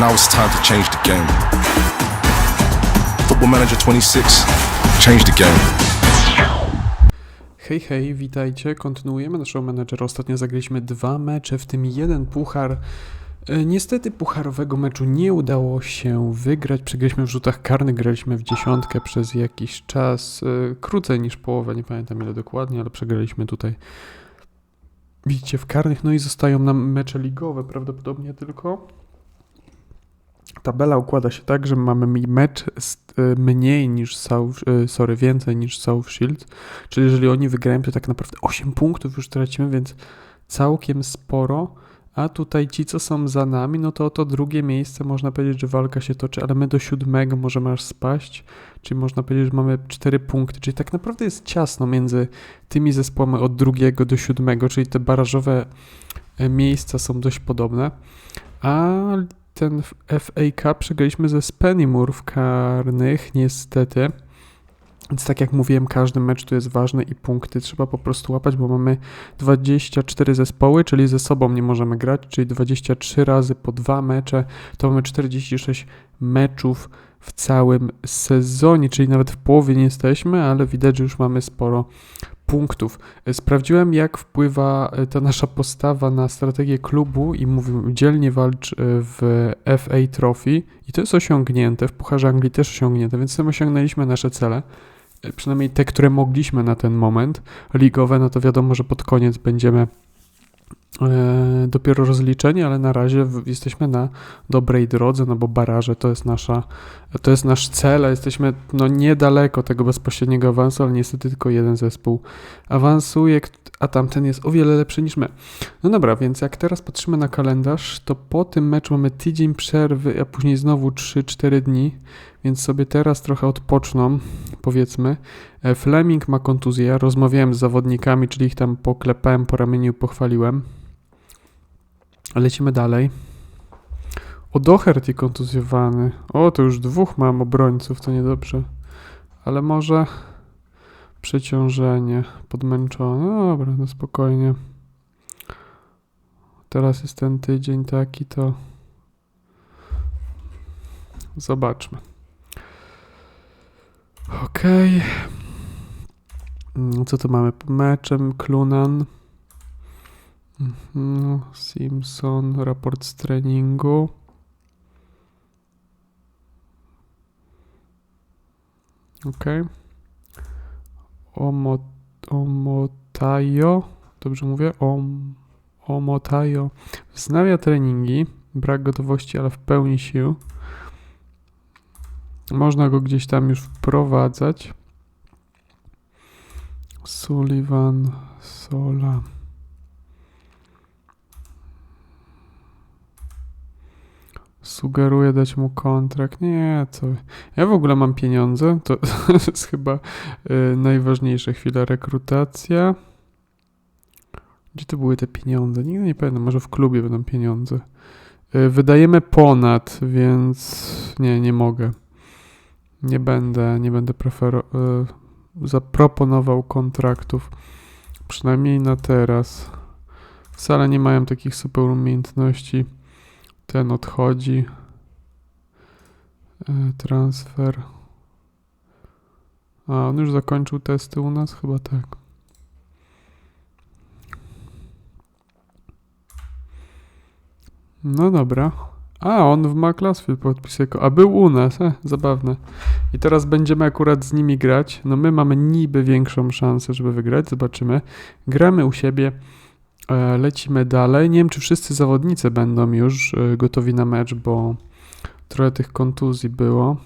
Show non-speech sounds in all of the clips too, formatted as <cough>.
Now it's time to change the game. Football Manager 26, change the game. Hej, hej, witajcie. Kontynuujemy naszego menedżera. Ostatnio zagraliśmy dwa mecze, w tym jeden puchar. E, Niestety pucharowego meczu nie udało się wygrać. Przegraliśmy w rzutach karnych, graliśmy w dziesiątkę przez jakiś czas. e, Krócej niż połowę, nie pamiętam ile dokładnie, ale przegraliśmy tutaj. Widzicie, w karnych. No i zostają nam mecze ligowe prawdopodobnie tylko. Tabela układa się tak, że mamy mecz e, mniej niż South, e, sorry, więcej niż South Shield. Czyli jeżeli oni wygrają, to tak naprawdę 8 punktów już tracimy, więc całkiem sporo. A tutaj ci, co są za nami, no to o to drugie miejsce można powiedzieć, że walka się toczy, ale my do siódmego możemy aż spaść. Czyli można powiedzieć, że mamy 4 punkty. Czyli tak naprawdę jest ciasno między tymi zespołami od drugiego do siódmego, czyli te barażowe e, miejsca są dość podobne. A ten FA Cup przegraliśmy ze Spennymoor w karnych, niestety. Więc tak jak mówiłem, każdy mecz tu jest ważny i punkty trzeba po prostu łapać, bo mamy 24 zespoły, czyli ze sobą nie możemy grać, czyli 23 razy po dwa mecze, to mamy 46 meczów w całym sezonie, czyli nawet w połowie nie jesteśmy, ale widać, że już mamy sporo punktów. Sprawdziłem, jak wpływa e, ta nasza postawa na strategię klubu i mówię, dzielnie walcz e, w FA Trophy i to jest osiągnięte, w Pucharze Anglii też osiągnięte, więc tym osiągnęliśmy nasze cele, e, przynajmniej te, które mogliśmy na ten moment. Ligowe, no to wiadomo, że pod koniec będziemy e, dopiero rozliczeni, ale na razie jesteśmy na dobrej drodze, no bo baraże to jest nasza, to jest nasz cel, a jesteśmy no niedaleko tego bezpośredniego awansu, ale niestety tylko jeden zespół awansuje, a tamten jest o wiele lepszy niż my. No dobra, więc jak teraz patrzymy na kalendarz, to po tym meczu mamy tydzień przerwy, a później znowu 3-4 dni, więc sobie teraz trochę odpoczną, powiedzmy. E, Fleming ma kontuzję, rozmawiałem z zawodnikami, czyli ich tam poklepałem po ramieniu, pochwaliłem. Lecimy dalej. O, Doherty kontuzjowany. O, to już dwóch mam obrońców, to niedobrze. Ale może przeciążenie, podmęczony. No dobra, no spokojnie. Teraz jest ten tydzień taki, to zobaczmy. Okej. Mm, Co tu mamy? Meczem Clunan. Mhm, Simpson, raport z treningu. Okej. Omo, Omotajo. Dobrze mówię? Om, Omotajo. Wznawia treningi. Brak gotowości, ale w pełni sił. Można go gdzieś tam już wprowadzać. Sullivan, Sola. Sugeruję dać mu kontrakt. Nie, wy. Ja w ogóle mam pieniądze. To <laughs> jest chyba y, najważniejsza chwila. Rekrutacja. Gdzie to były te pieniądze? Nigdy nie pamiętam. Może w klubie będą pieniądze. Y, wydajemy ponad, więc nie, nie mogę. Nie będę, nie będę prefero- y, zaproponował kontraktów. Przynajmniej na teraz. Wcale nie mają takich super umiejętności. Ten odchodzi. E, Transfer. A, on już zakończył testy u nas? Chyba tak. No dobra. A, on w McClassfield podpisuje. ko- A był u nas, e, zabawne. I teraz będziemy akurat z nimi grać. No my mamy niby większą szansę, żeby wygrać. Zobaczymy. Gramy u siebie. E, lecimy dalej. Nie wiem, czy wszyscy zawodnicy będą już e, gotowi na mecz, bo trochę tych kontuzji było.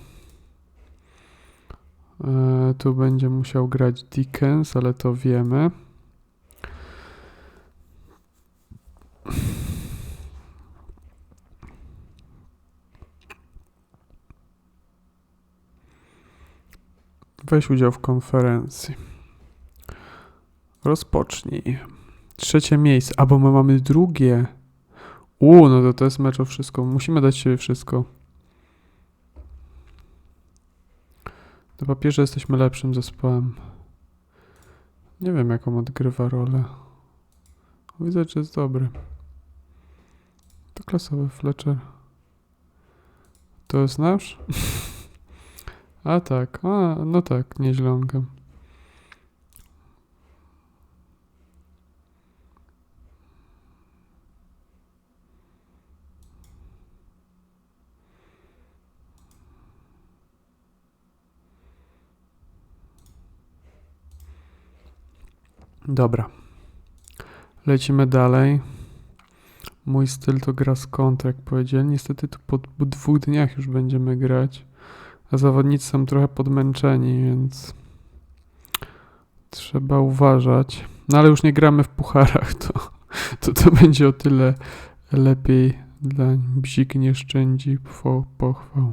E, tu będzie musiał grać Dickens, ale to wiemy. Weź udział w konferencji. Rozpocznij. Trzecie miejsce. A bo my mamy drugie. U, no to to jest mecz o wszystko. Musimy dać siebie wszystko. Na papierze jesteśmy lepszym zespołem. Nie wiem, jaką odgrywa rolę. Widzę, że jest dobry. To klasowy Fletcher. To jest nasz? <laughs> A tak, a, no tak, nieźle on Dobra. Lecimy dalej. Mój styl to gra z kontra, jak powiedziałem. Niestety to po dwóch dniach już będziemy grać. A zawodnicy są trochę podmęczeni, więc trzeba uważać. No ale już nie gramy w pucharach, to, to, to będzie o tyle lepiej dla. Bzik nie szczędzi po- pochwał.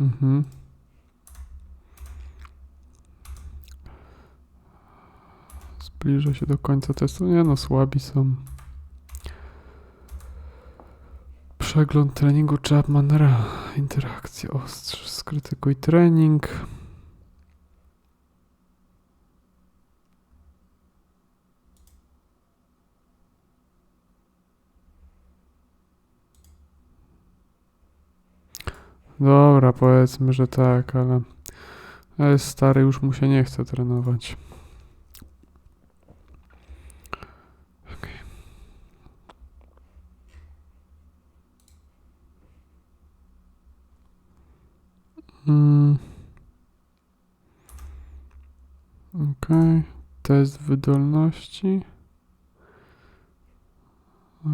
Mhm. Zbliża się do końca testu. Nie no, słabi są. Przegląd treningu Chapman Ra. Interakcja ostrz. Skrytykuj trening. Dobra, powiedzmy, że tak, ale stary już mu się nie chce trenować. Mm. Okej. Test wydolności.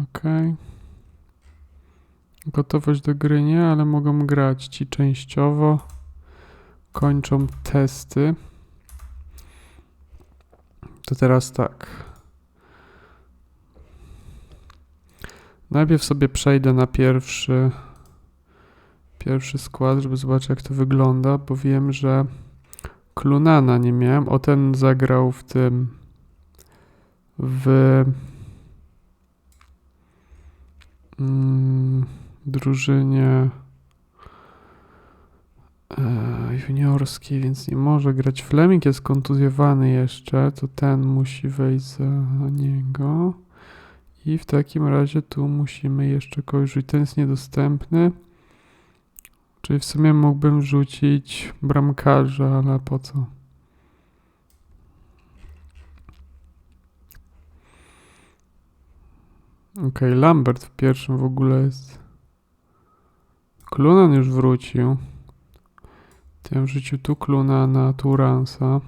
Okej. Gotowość do gry nie, ale mogą grać ci częściowo. Kończą testy. To teraz tak. Najpierw sobie przejdę na pierwszy pierwszy skład, żeby zobaczyć jak to wygląda, bo wiem, że Klunana nie miałem. O ten zagrał w tym w mm, drużynie e, juniorskiej, więc nie może grać. Fleming jest kontuzjowany jeszcze, to ten musi wejść za niego. I w takim razie tu musimy jeszcze kogoś. Ten jest niedostępny. Czyli w sumie mógłbym rzucić bramkarza, ale po co? Okej, Lambert w pierwszym w ogóle jest. Klunan już wrócił. Bym rzucił tu Klunana, tu Ransa.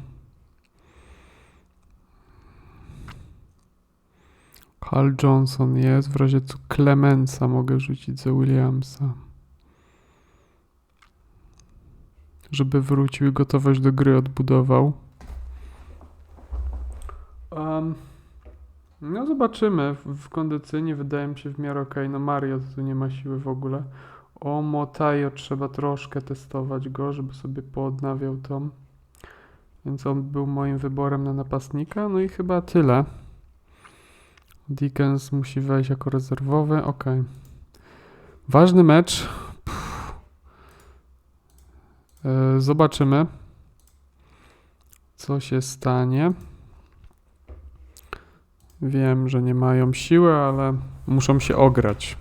Hal Johnson jest, w razie co Clemensa mogę rzucić za Williamsa. Żeby wrócił i gotowość do gry odbudował. Um, no zobaczymy. W, kondycyjnie wydaje mi się w miarę okej. No Mario tu nie ma siły w ogóle. O Motajo trzeba troszkę testować go, żeby sobie poodnawiał to. Więc on był moim wyborem na napastnika. No i chyba tyle. Dickens musi wejść jako rezerwowy. Okej. Ważny mecz. E, Zobaczymy, co się stanie. Wiem, że nie mają siły, ale muszą się ograć.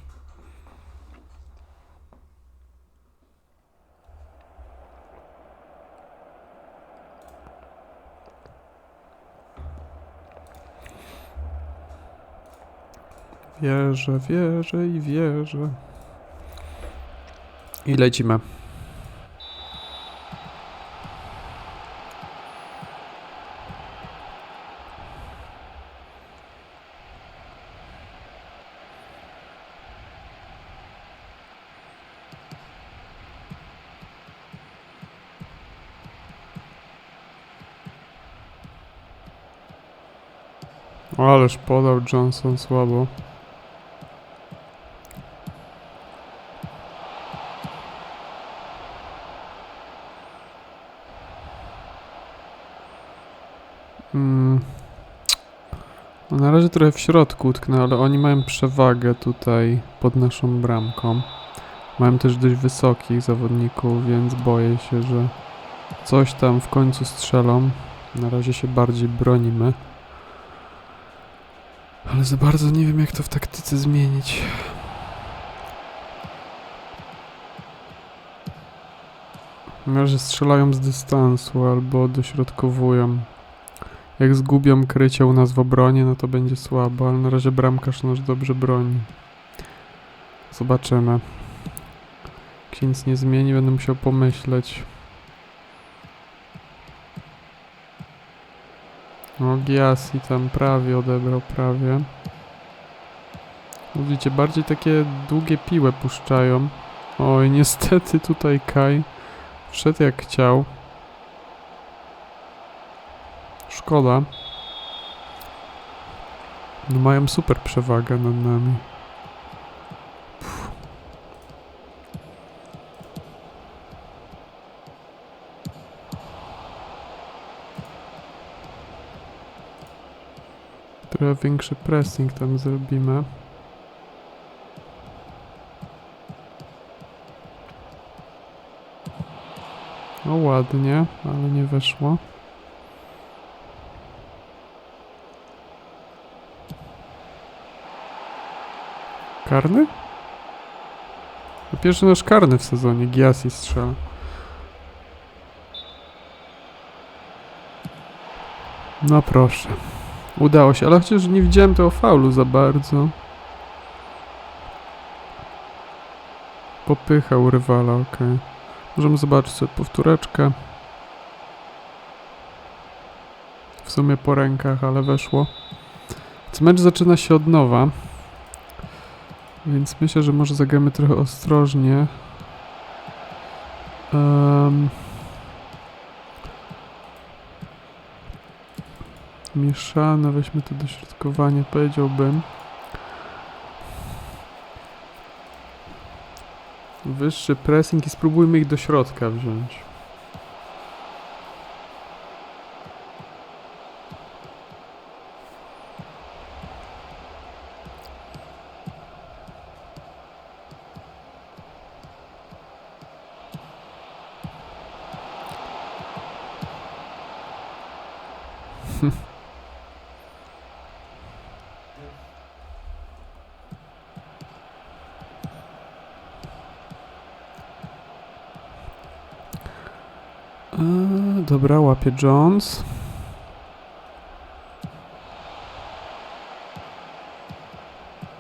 Wierzę, wierzę i wierzę. I lecimy. Ależ podał Johnson słabo. Mm. No na razie trochę w środku utknę, ale oni mają przewagę tutaj pod naszą bramką. Mają też dość wysokich zawodników, więc boję się, że coś tam w końcu strzelą. Na razie się bardziej bronimy. Ale za bardzo nie wiem, jak to w taktyce zmienić. Razie strzelają z dystansu albo dośrodkowują. Jak zgubią krycie u nas w obronie, no to będzie słabo, ale na razie bramkarz nasz dobrze broni. Zobaczymy. Jak się nic nie zmieni, będę musiał pomyśleć. O, Giasi tam prawie odebrał, prawie. Widzicie, bardziej takie długie piłe puszczają. Oj, niestety tutaj Kai wszedł jak chciał. Szkoda. No mają super przewagę nad nami. Trochę większy pressing tam zrobimy. No ładnie, ale nie weszło. Karny? To Pierwszy nasz karny w sezonie, Giasi strzela. No proszę. Udało się, ale chociaż nie widziałem tego faulu za bardzo. Popychał rywala, okej. Możemy zobaczyć sobie powtóreczkę. W sumie po rękach, ale weszło. Więc mecz zaczyna się od nowa. Więc myślę, że może zagramy trochę ostrożnie. Em, mieszane, weźmy to dośrodkowanie, powiedziałbym. Wyższy pressing i spróbujmy ich do środka wziąć. Dobra, łapie Jones.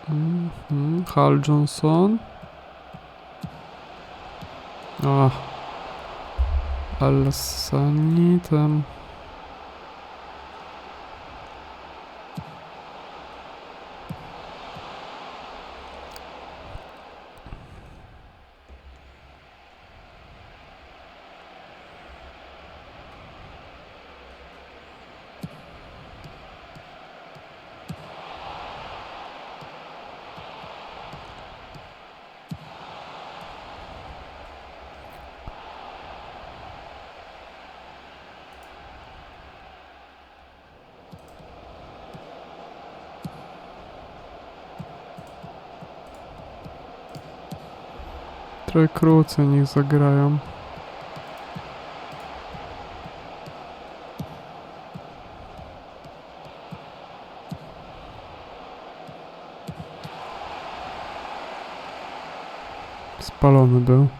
Mhm, Hal Johnson. Ach. Al-Sani tam. Trochę krócej niech zagrają. Spalony był.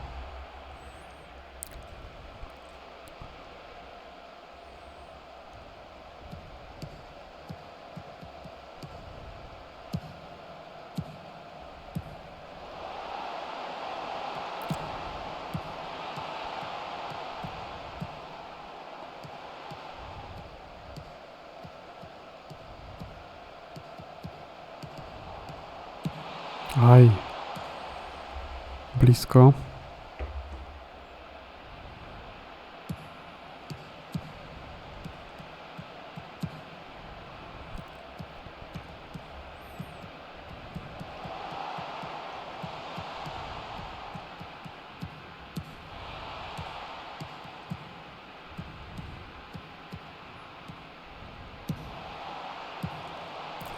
Blisko.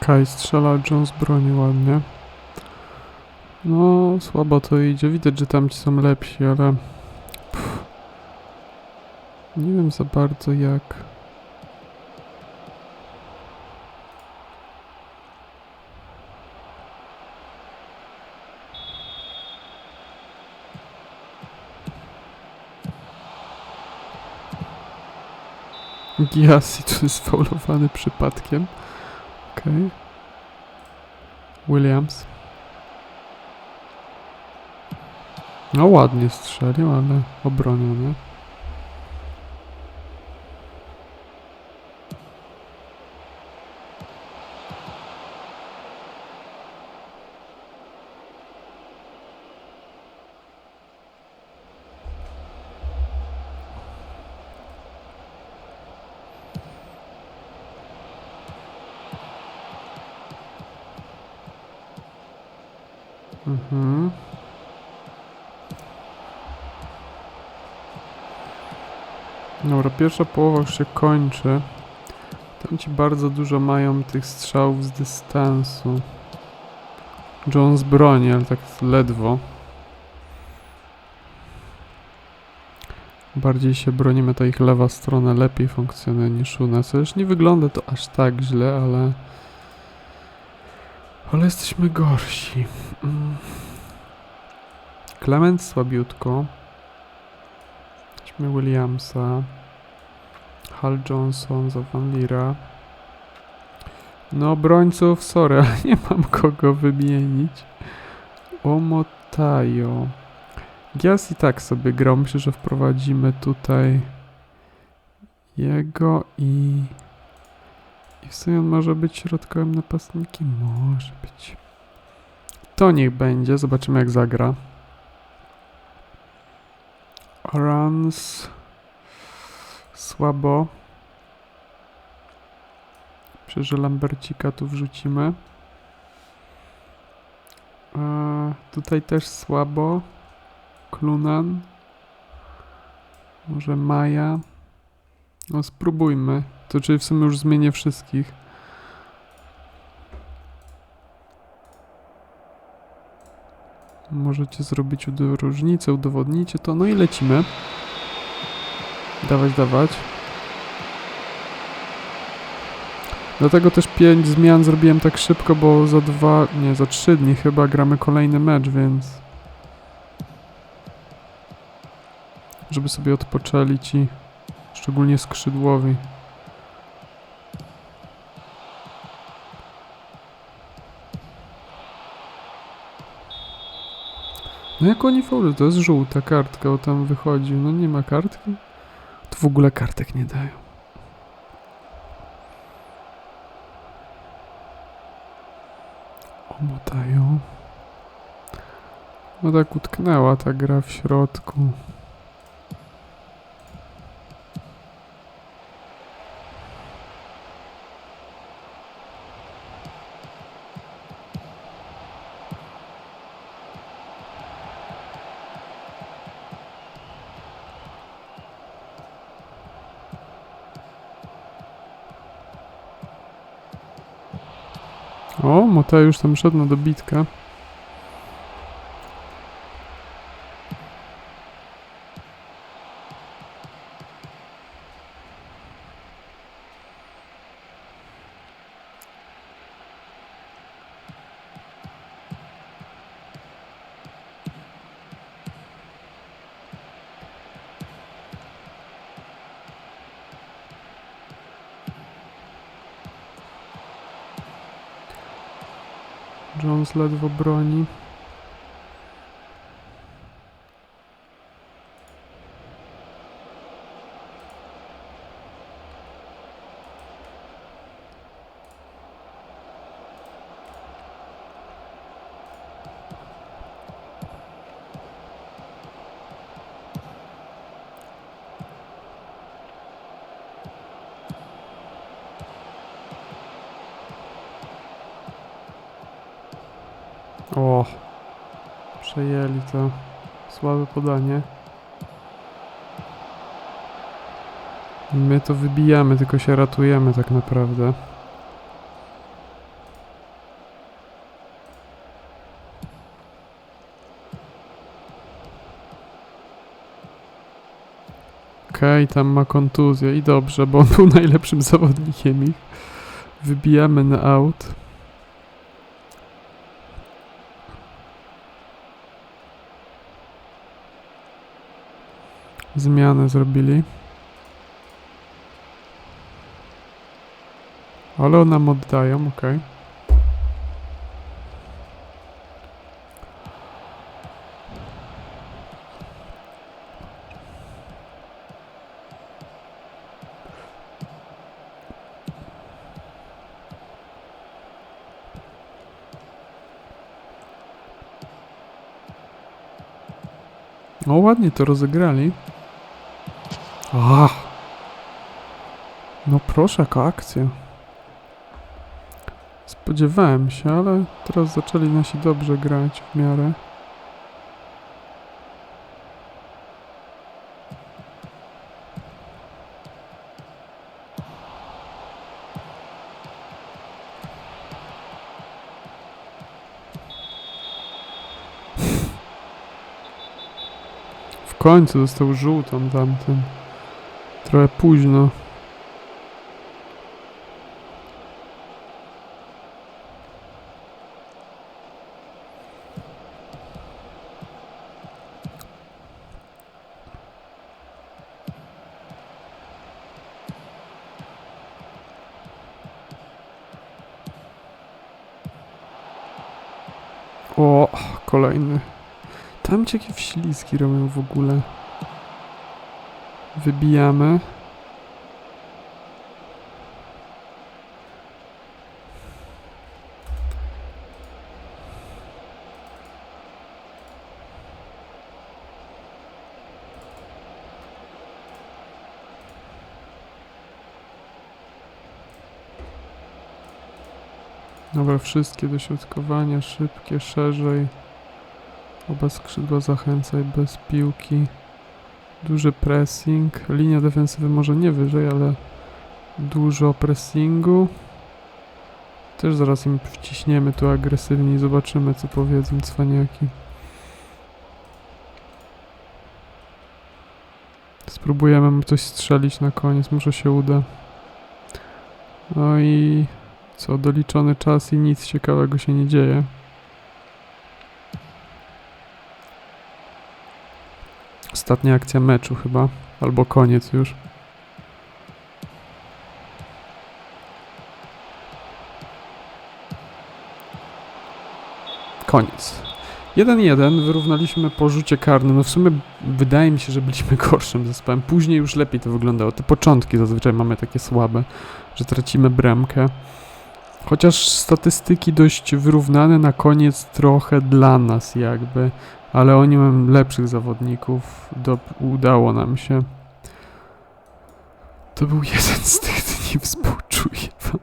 Kai strzela, Jones broni ładnie. No, słabo to idzie. Widać, że tamci są lepsi, ale... Pff, nie wiem za bardzo jak... Giassi tu jest faulowany przypadkiem. Okej. Okay. Williams. No ładnie strzelił, ale obroniony. Mhm. Dobra, pierwsza połowa już się kończy. Tam ci bardzo dużo mają tych strzałów z dystansu. Jones broni, ale tak ledwo. Bardziej się bronimy, ta ich lewa strona lepiej funkcjonuje niż u nas. Chociaż nie wygląda to aż tak źle, ale... Ale jesteśmy gorsi. Mm. Clement słabiutko. Weźmy Williamsa. Hal Johnson za Van Lira. No, obrońców, sorry, <laughs> ale nie mam kogo wymienić. Omotajo. Gias i tak sobie grał. Myślę, że wprowadzimy tutaj jego i... I w sumie on może być środkowym napastnikiem. Może być. To niech będzie. Zobaczymy jak zagra. Runs. Słabo. Myślę, że Lambercika tu wrzucimy. E, tutaj też słabo. Klunan. Może Maja. No spróbujmy. To czyli w sumie już zmienię wszystkich. Możecie zrobić różnicę, udowodnijcie to. No i lecimy. Dawać, dawać. Dlatego też 5 zmian zrobiłem tak szybko, bo za dwa, nie, za trzy dni chyba gramy kolejny mecz, więc... Żeby sobie odpoczęli ci, szczególnie skrzydłowi. No jak oni faulu, to jest żółta kartka, o tam wychodził. No nie ma kartki? To w ogóle kartek nie dają. Omotają. No tak utknęła ta gra w środku. O, Mota już tam szedł na dobitkę. Jones ledwo broni. O, przejęli to. Słabe podanie. My to wybijamy, tylko się ratujemy tak naprawdę. Okej, tam ma kontuzję i dobrze, bo on był najlepszym zawodnikiem ich. Wybijamy na out. Zmianę zrobili. Ale nam oddają, okej. O, ładnie to rozegrali. Ach. No proszę, jaka akcja. Spodziewałem się, ale teraz zaczęli nasi dobrze grać w miarę. W końcu dostał żółtą tamten. Trochę późno. O, kolejny. Tam ci jakie robią w ogóle. Wybijamy. Dobra, wszystkie dośrodkowania, szybkie, szerzej. Oba skrzydła zachęcaj bez piłki. Duży pressing. Linia defensywy może nie wyżej, ale dużo pressingu. Też zaraz im wciśniemy tu agresywnie i zobaczymy co powiedzą cwaniaki. Spróbujemy coś strzelić na koniec, może się uda. No i co, doliczony czas i nic ciekawego się nie dzieje. Ostatnia akcja meczu chyba, albo koniec już. Koniec. 1-1 wyrównaliśmy po rzucie karnym. No w sumie wydaje mi się, że byliśmy <laughs> gorszym zespołem. Później już lepiej to wyglądało. Te początki zazwyczaj mamy takie słabe, że tracimy bramkę. Chociaż statystyki dość wyrównane na koniec trochę dla nas jakby ale oni mają lepszych zawodników. Do, udało nam się. To był jeden z tych dni, współczuję wam.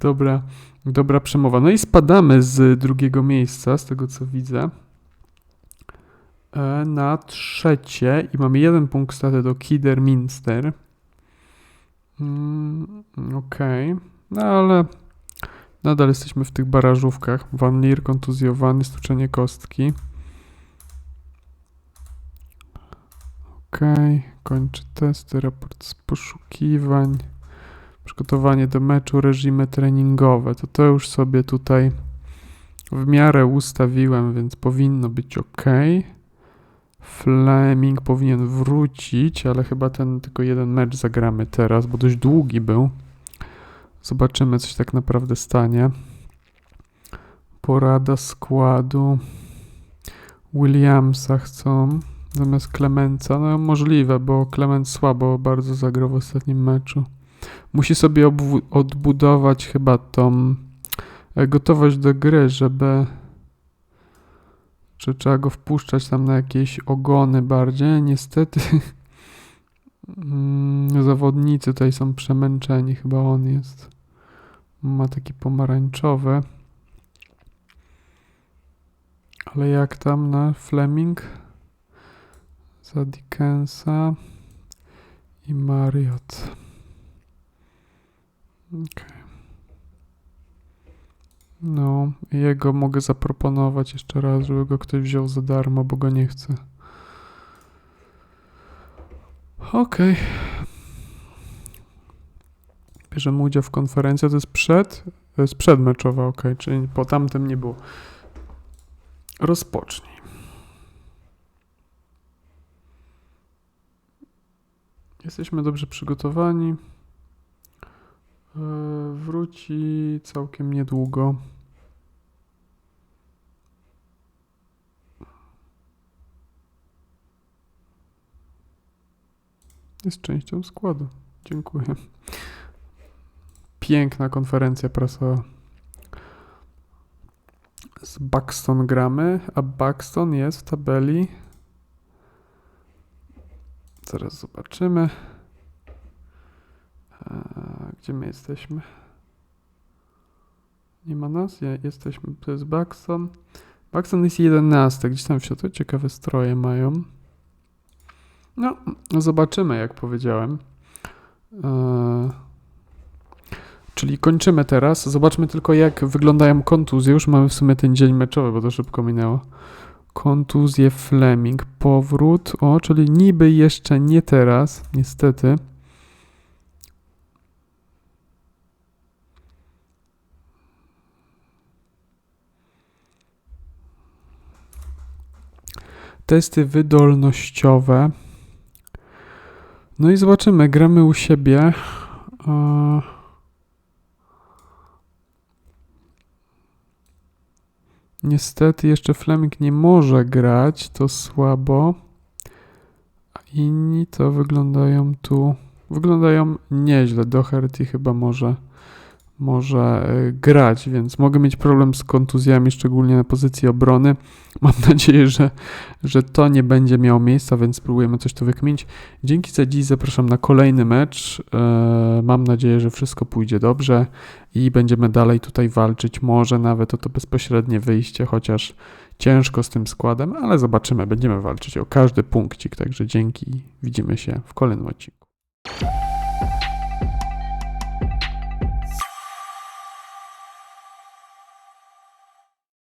Dobra, dobra przemowa. No i spadamy z drugiego miejsca, z tego co widzę, e, na trzecie i mamy jeden punkt straty do Kidderminster. Mm, Okej, no ale nadal jesteśmy w tych barażówkach. Van Leer kontuzjowany, stuczenie kostki. Kończy testy, raport z poszukiwań, przygotowanie do meczu, reżimy treningowe. To to już sobie tutaj w miarę ustawiłem, więc powinno być ok. Fleming powinien wrócić, ale chyba ten tylko jeden mecz zagramy teraz, bo dość długi był. Zobaczymy, co się tak naprawdę stanie. Porada składu. Williamsa chcą. Zamiast Klemenca, no możliwe, bo Klement słabo bardzo zagrał w ostatnim meczu. Musi sobie odbudować chyba tą e, gotowość do gry, żeby czy trzeba go wpuszczać tam na jakieś ogony bardziej. Niestety <laughs> mm, zawodnicy tutaj są przemęczeni, chyba on jest. Ma taki pomarańczowy. Ale jak tam na Fleming? Za Dickensa i Marriott. Okay. No, jego mogę zaproponować jeszcze raz, żeby go ktoś wziął za darmo, bo go nie chce. Okej. Okay. Bierzemy udział w konferencji, to jest przed, to jest przedmeczowa, ok, czyli po tamtym nie było. Rozpocznij. Jesteśmy dobrze przygotowani. E, Wróci całkiem niedługo. Jest częścią składu. Dziękuję. Piękna konferencja prasowa. Z Buxton gramy, a Buxton jest w tabeli. Zaraz zobaczymy. Gdzie my jesteśmy? Nie ma nas? Je, jesteśmy. To jest Buxton. Buxton jest 11. Gdzieś tam w środku ciekawe stroje mają. No, zobaczymy, jak powiedziałem. Eee, Czyli kończymy teraz. Zobaczmy tylko, jak wyglądają kontuzje. Już mamy w sumie ten dzień meczowy, bo to szybko minęło. Kontuzje Fleming, powrót. O, czyli niby jeszcze nie teraz, niestety. Testy wydolnościowe. No i zobaczymy. Gramy u siebie. Niestety jeszcze Fleming nie może grać, to słabo. A inni to wyglądają tu. Wyglądają nieźle. Doherty chyba może, może y, grać, więc mogę mieć problem z kontuzjami, szczególnie na pozycji obrony. <laughs> Mam nadzieję, że, że to nie będzie miało miejsca, więc spróbujemy coś tu wykminić. Dzięki za dziś, zapraszam na kolejny mecz. E, Mam nadzieję, że wszystko pójdzie dobrze i będziemy dalej tutaj walczyć. Może nawet o to bezpośrednie wyjście, chociaż ciężko z tym składem, ale zobaczymy. Będziemy walczyć o każdy punkcik. Także dzięki. Widzimy się w kolejnym odcinku.